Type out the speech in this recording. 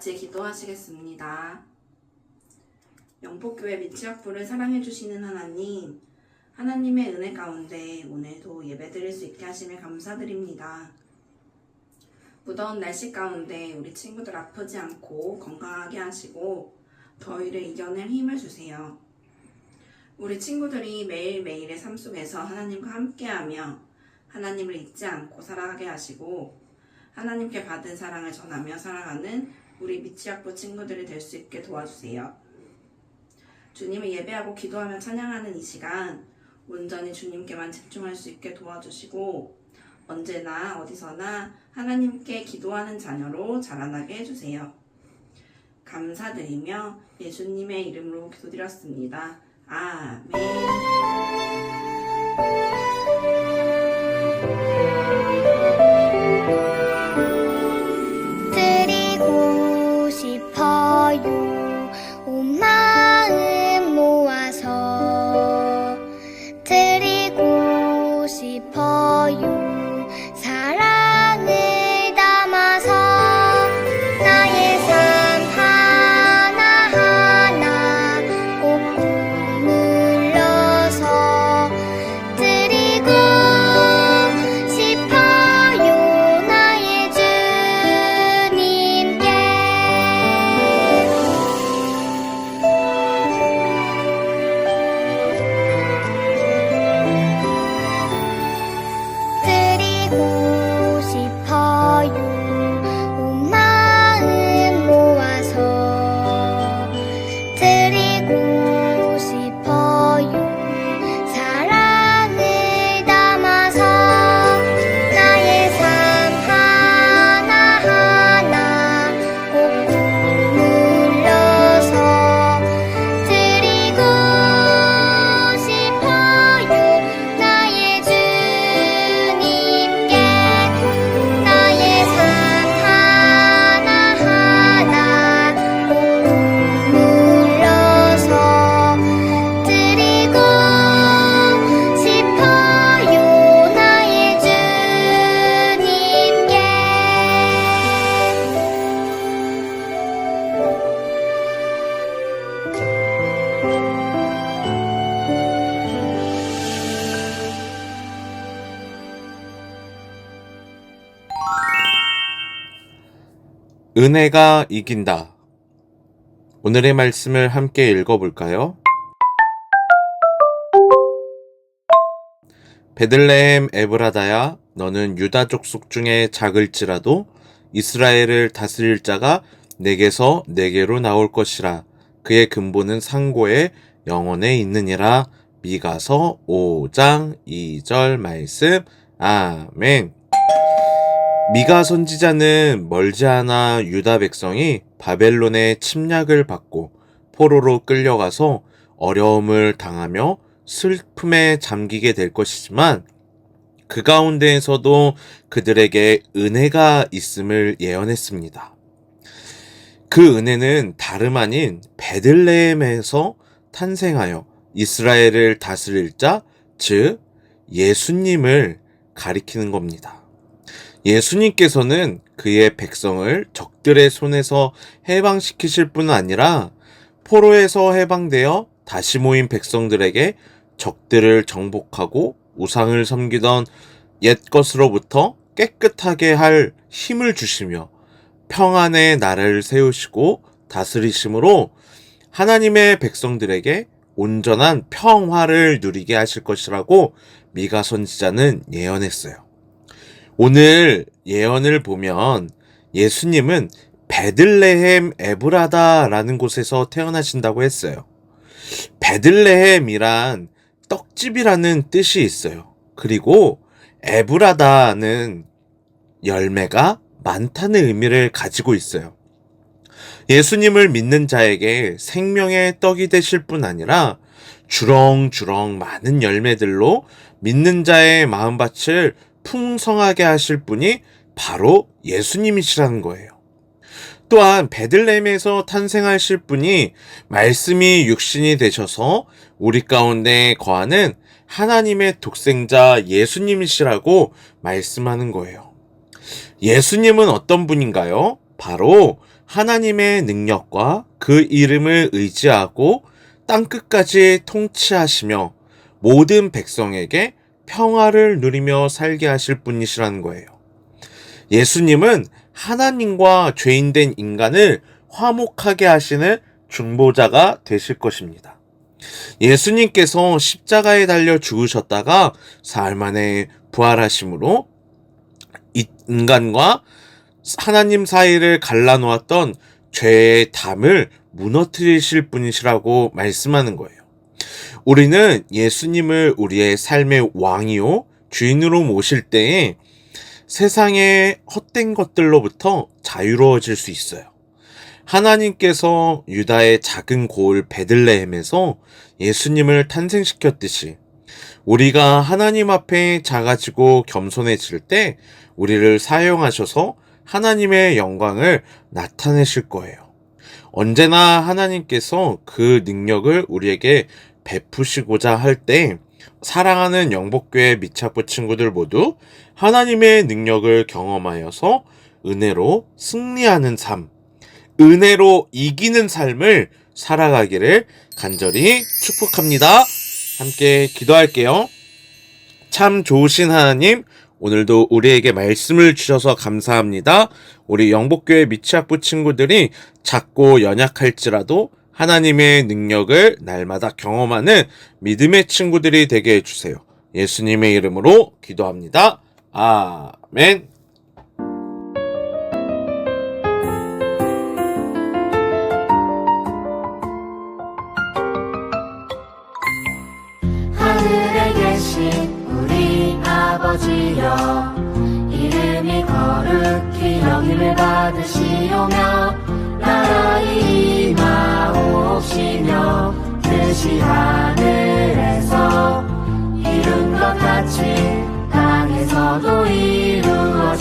같이 기도하시겠습니다. 영포교회 미치학부를 사랑해주시는 하나님, 하나님의 은혜 가운데 오늘도 예배 드릴 수 있게 하심에 감사드립니다. 무더운 날씨 가운데 우리 친구들 아프지 않고 건강하게 하시고 더위를 이겨낼 힘을 주세요. 우리 친구들이 매일매일의 삶 속에서 하나님과 함께하며 하나님을 잊지 않고 살아가게 하시고 하나님께 받은 사랑을 전하며 살아가는 우리 미치학부 친구들이 될 수 있게 도와주세요. 주님을 예배하고 기도하며 찬양하는 이 시간 온전히 주님께만 집중할 수 있게 도와주시고 언제나 어디서나 하나님께 기도하는 자녀로 자라나게 해주세요. 감사드리며 예수님의 이름으로 기도드렸습니다. 아멘. 드 은혜가 이긴다. 오늘의 말씀을 함께 읽어볼까요? 베들레헴 에브라다야, 너는 유다 족속 중에 작을지라도 이스라엘을 다스릴 자가 내게서 내게로 나올 것이라. 그의 근본은 상고의 영원에 있느니라. 미가서 5장 2절 말씀. 아멘. 미가 선지자는 멀지 않아 유다 백성이 바벨론의 침략을 받고 포로로 끌려가서 어려움을 당하며 슬픔에 잠기게 될 것이지만 그 가운데에서도 그들에게 은혜가 있음을 예언했습니다. 그 은혜는 다름 아닌 베들레헴에서 탄생하여 이스라엘을 다스릴 자, 즉 예수님을 가리키는 겁니다. 예수님께서는 그의 백성을 적들의 손에서 해방시키실 뿐 아니라 포로에서 해방되어 다시 모인 백성들에게 적들을 정복하고 우상을 섬기던 옛 것으로부터 깨끗하게 할 힘을 주시며 평안의 나라를 세우시고 다스리심으로 하나님의 백성들에게 온전한 평화를 누리게 하실 것이라고 미가 선지자는 예언했어요. 오늘 예언을 보면 예수님은 베들레헴 에브라다라는 곳에서 태어나신다고 했어요. 베들레헴이란 떡집이라는 뜻이 있어요. 그리고 에브라다는 열매가 많다는 의미를 가지고 있어요. 예수님을 믿는 자에게 생명의 떡이 되실 뿐 아니라 주렁주렁 많은 열매들로 믿는 자의 마음밭을 풍성하게 하실 분이 바로 예수님이시라는 거예요. 또한 베들레헴에서 탄생하실 분이 말씀이 육신이 되셔서 우리 가운데 거하는 하나님의 독생자 예수님이시라고 말씀하는 거예요. 예수님은 어떤 분인가요? 바로 하나님의 능력과 그 이름을 의지하고 땅 끝까지 통치하시며 모든 백성에게 평화를 누리며 살게 하실 분이시라는 거예요. 예수님은 하나님과 죄인된 인간을 화목하게 하시는 중보자가 되실 것입니다. 예수님께서 십자가에 달려 죽으셨다가 사흘 만에 부활하심으로 인간과 하나님 사이를 갈라놓았던 죄의 담을 무너뜨리실 분이시라고 말씀하는 거예요. 우리는 예수님을 우리의 삶의 왕이요, 주인으로 모실 때에 세상의 헛된 것들로부터 자유로워질 수 있어요. 하나님께서 유다의 작은 고을 베들레헴에서 예수님을 탄생시켰듯이 우리가 하나님 앞에 작아지고 겸손해질 때 우리를 사용하셔서 하나님의 영광을 나타내실 거예요. 언제나 하나님께서 그 능력을 우리에게 베푸시고자 할 때 사랑하는 영복교회 미착부 친구들 모두 하나님의 능력을 경험하여서 은혜로 승리하는 삶, 은혜로 이기는 삶을 살아가기를 간절히 축복합니다. 함께 기도할게요. 참 좋으신 하나님, 오늘도 우리에게 말씀을 주셔서 감사합니다. 우리 영복교회 미치학부 친구들이 작고 연약할지라도 하나님의 능력을 날마다 경험하는 믿음의 친구들이 되게 해주세요. 예수님의 이름으로 기도합니다. 아멘. 하늘에 계신 우리 아버지여 이름이 거룩히 여김을 받으시오며 나라의 임 하시며 뜻이 하늘에서 이룬 것 같이 땅에서도 이루어